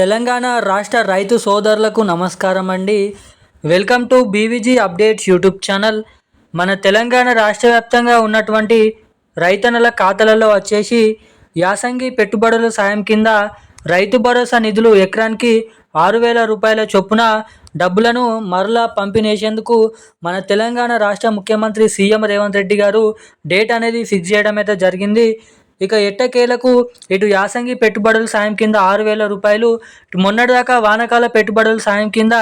తెలంగాణ రాష్ట్ర రైతు సోదరులకు నమస్కారం అండి welcome to BVG updates YouTube channel. మన తెలంగాణ రాష్ట్ర వ్యాప్తంగా ఉన్నటువంటి రైతన్నల ఖాతాలలో వచ్చేసి యాసంగి పెట్టుబడుల సాయం కింద రైతు భరోసా నిధులు ఎకరానికి ఆరు వేల రూపాయల చొప్పున డబ్బులను మరలా పంపిణీసేందుకు మన తెలంగాణ రాష్ట్ర ముఖ్యమంత్రి సీఎం రేవంత్ రెడ్డి గారు డేట్ అనేది ఫిక్స్ చేయడం అయితే జరిగింది. ఇక ఎట్టకేలకు ఇటు యాసంగి పెట్టుబడుల సాయం కింద ఆరు వేల రూపాయలు మొన్నటిదాకా వానకాల పెట్టుబడుల సాయం కింద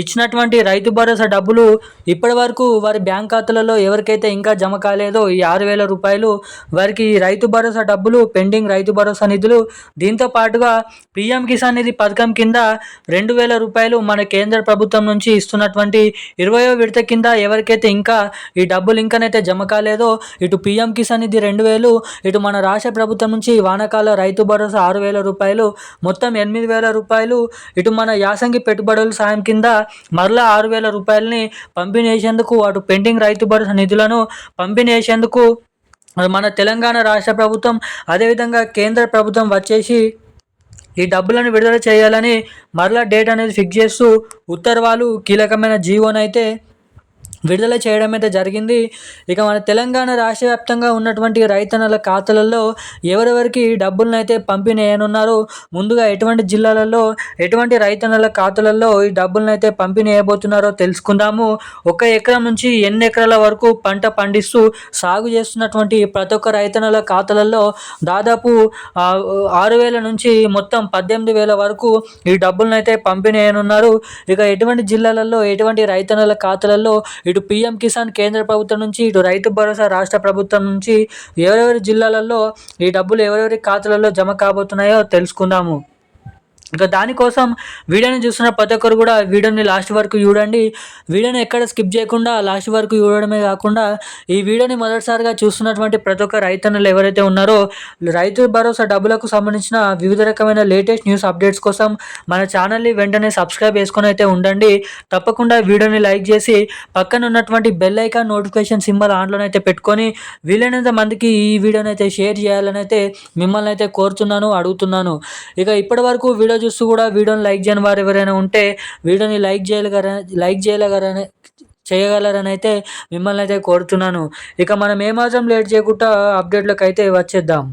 ఇచ్చినటువంటి రైతు భరోసా డబ్బులు ఇప్పటి వరకు వారి బ్యాంక్ ఖాతాలలో ఎవరికైతే ఇంకా జమ కాలేదో ఈ ఆరు వేల రూపాయలు వారికి రైతు భరోసా డబ్బులు పెండింగ్ రైతు భరోసా నిధులు దీంతో పాటుగా పిఎం కిసాన్ నిధి పథకం కింద రెండు వేల రూపాయలు మన కేంద్ర ప్రభుత్వం నుంచి ఇస్తున్నటువంటి ఇరవయో విడత కింద ఎవరికైతే ఇంకా ఈ డబ్బులు ఇంకనైతే జమ కాలేదో ఇటు పిఎం కిసాన్ నిధి రెండు వేలు ఇటు మన రాష్ట్ర రాష్ట్ర ప్రభుత్వం నుంచి వానకాల రైతు భరోసా ఆరు వేల రూపాయలు మొత్తం ఎనిమిది వేల రూపాయలు ఇటు మన యాసంగి పెట్టుబడుల సాయం కింద మరలా ఆరు వేల రూపాయలని పంపిణీసేందుకు అటు పెండింగ్ రైతు భరోసా నిధులను పంపిణీసేందుకు మన తెలంగాణ రాష్ట్ర ప్రభుత్వం అదేవిధంగా కేంద్ర ప్రభుత్వం వచ్చేసి ఈ డబ్బులను విడుదల చేయాలని మరలా డేట్ అనేది ఫిక్స్ చేస్తూ ఉత్తర్వాలు కీలకమైన జీవోనైతే విడుదల చేయడం అయితే జరిగింది. ఇక మన తెలంగాణ రాష్ట్ర వ్యాప్తంగా ఉన్నటువంటి రైతన్నల ఖాతాలలో ఎవరెవరికి డబ్బులను అయితే పంపిణీయనున్నారో ముందుగా ఎటువంటి జిల్లాలలో ఎటువంటి రైతన్నల ఖాతాలలో ఈ డబ్బులను అయితే పంపిణీయబోతున్నారో తెలుసుకుందాము. ఒక ఎకరం నుంచి ఎన్ని ఎకరాల వరకు పంట పండిస్తూ సాగు చేస్తున్నటువంటి ప్రతి ఒక్క రైతన్నల ఖాతాలలో దాదాపు ఆరు వేల నుంచి మొత్తం పద్దెనిమిది వేల వరకు ఈ డబ్బులను అయితే పంపిణీయనున్నారు ఇక ఎటువంటి జిల్లాలలో ఎటువంటి రైతన్నల ఖాతాలలో ఇటు పిఎం కిసాన్ కేంద్ర ప్రభుత్వం నుంచి ఇటు రైతు భరోసా రాష్ట్ర ప్రభుత్వం నుంచి ఎవరెవరి జిల్లాలలో ఈ డబ్బులు ఎవరెవరి ఖాతాలలో జమ కాబోతున్నాయో తెలుసుకుందాము. ఇక దానికోసం వీడియోని చూస్తున్న ప్రతి ఒక్కరు కూడా వీడియోని లాస్ట్ వరకు చూడండి. వీడియోని ఎక్కడ స్కిప్ చేయకుండా లాస్ట్ వరకు చూడడమే కాకుండా ఈ వీడియోని మొదటిసారిగా చూస్తున్నటువంటి ప్రతి ఒక్క రైతన్నులు ఎవరైతే ఉన్నారో రైతు భరోసా డబ్బులకు సంబంధించిన వివిధ రకమైన లేటెస్ట్ న్యూస్ అప్డేట్స్ కోసం మన ఛానల్ని వెంటనే సబ్స్క్రైబ్ చేసుకొని అయితే ఉండండి. తప్పకుండా వీడియోని లైక్ చేసి పక్కన ఉన్నటువంటి బెల్ ఐకాన్ నోటిఫికేషన్ సింబల్ ఆన్లోనైతే పెట్టుకొని వీలైనంత మందికి ఈ వీడియోని అయితే షేర్ చేయాలని అయితే మిమ్మల్ని అయితే కోరుతున్నాను అడుగుతున్నాను. ఇక ఇప్పటి వరకు వీడియో చూస్తూ కూడా వీడియోని లైక్ చేయని వారు ఎవరైనా ఉంటే వీడియోని లైక్ చేయగలరా లైక్ చేయగలరని చేయగలరని అయితే మిమ్మల్ని అయితే కోరుతున్నాను. ఇక మనం ఏమాత్రం లేట్ చేయకుండా అప్డేట్లకు అయితే వచ్చేద్దాం.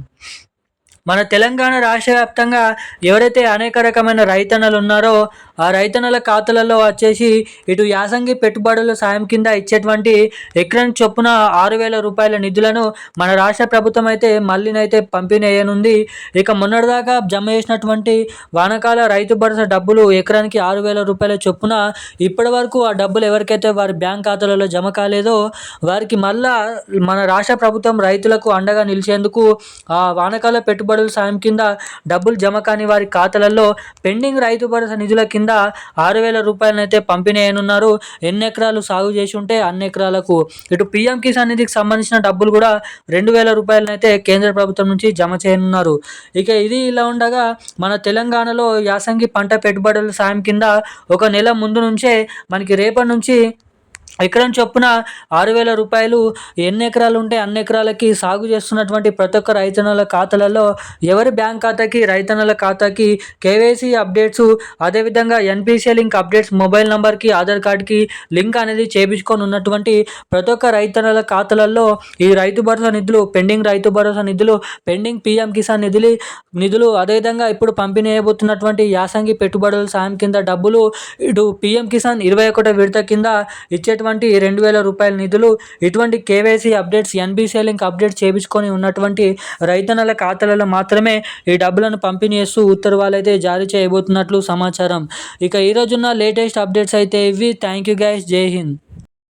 మన తెలంగాణ రాష్ట్ర వ్యాప్తంగా ఎవరైతే అనేక రకమైన రైతన్నలు ఉన్నారో ఆ రైతన్నల ఖాతాలలో వచ్చేసి ఇటు యాసంగి పెట్టుబడుల సాయం కింద ఇచ్చేటువంటి ఎకరం చొప్పున ఆరు వేల రూపాయల నిధులను మన రాష్ట్ర ప్రభుత్వం అయితే మళ్ళీనైతే పంపిణీ అయ్యనుంది ఇక మొన్నటిదాకా జమ చేసినటువంటి వానకాల రైతు భరోసా డబ్బులు ఎకరానికి ఆరు వేల రూపాయల చొప్పున ఇప్పటి వరకు ఆ డబ్బులు ఎవరికైతే వారి బ్యాంక్ ఖాతాలలో జమ కాలేదో వారికి మళ్ళా మన రాష్ట్ర ప్రభుత్వం రైతులకు అండగా నిలిచేందుకు ఆ వానకాల పెట్టుబడుల సాయం కింద డబ్బులు జమ కాని వారి ఖాతాలలో పెండింగ్ రైతు భరోసా నిధుల కింద ఆరు వేల రూపాయలనైతే పంపిణీ అయినున్నారు ఎన్ని ఎకరాలు సాగు చేసి ఉంటే అన్ని ఎకరాలకు. ఇటు పీఎం కిసాన్ నిధికి సంబంధించిన డబ్బులు కూడా రెండు వేల రూపాయలనైతే కేంద్ర ప్రభుత్వం నుంచి జమ చేయనున్నారు. ఇక ఇది ఇలా ఉండగా మన తెలంగాణలో యాసంగి పంట పెట్టుబడుల సాయం కింద ఒక నెల ముందు నుంచే మనకి రేపటి నుంచి ఎకరం చొప్పున ఆరు వేల రూపాయలు ఎన్ని ఎకరాలు ఉంటే అన్ని ఎకరాలకి సాగు చేస్తున్నటువంటి ప్రతి ఒక్క రైతన్నల ఖాతాలలో ఎవరి బ్యాంక్ ఖాతాకి రైతన్నల ఖాతాకి కేవైసీ అప్డేట్స్ అదేవిధంగా ఎన్పిసిఐ లింక్ అప్డేట్స్ మొబైల్ నెంబర్కి ఆధార్ కార్డ్కి లింక్ అనేది చేపించుకొని ఉన్నటువంటి ప్రతి ఒక్క రైతన్నల ఖాతాలలో ఈ రైతు భరోసా నిధులు పెండింగ్ రైతు భరోసా నిధులు పెండింగ్ పీఎం కిసాన్ నిధులు నిధులు అదేవిధంగా ఇప్పుడు పంపిణీ చేయబోతున్నటువంటి యాసంగి పెట్టుబడుల సాయం కింద డబ్బులు ఇటు పీఎం కిసాన్ ఇరవై ఒకటో విడత కింద ఇచ్చే ఉన్నటువంటి రెండు వేల రూపాయల నిధులు ఇటువంటి KYC updates NBC link update చేయించుకొని ఉన్నటువంటి రైతన్నల ఖాతాలలో మాత్రమే ఈ డబ్బులను పంపిణీ చేస్తూ ఉత్తర్వులు అయితే జారీ చేయబోతున్నట్లు సమాచారం. ఇక ఈ రోజున్న లేటెస్ట్ అప్డేట్స్ అయితే ఇవి. Thank you guys. Jai Hind.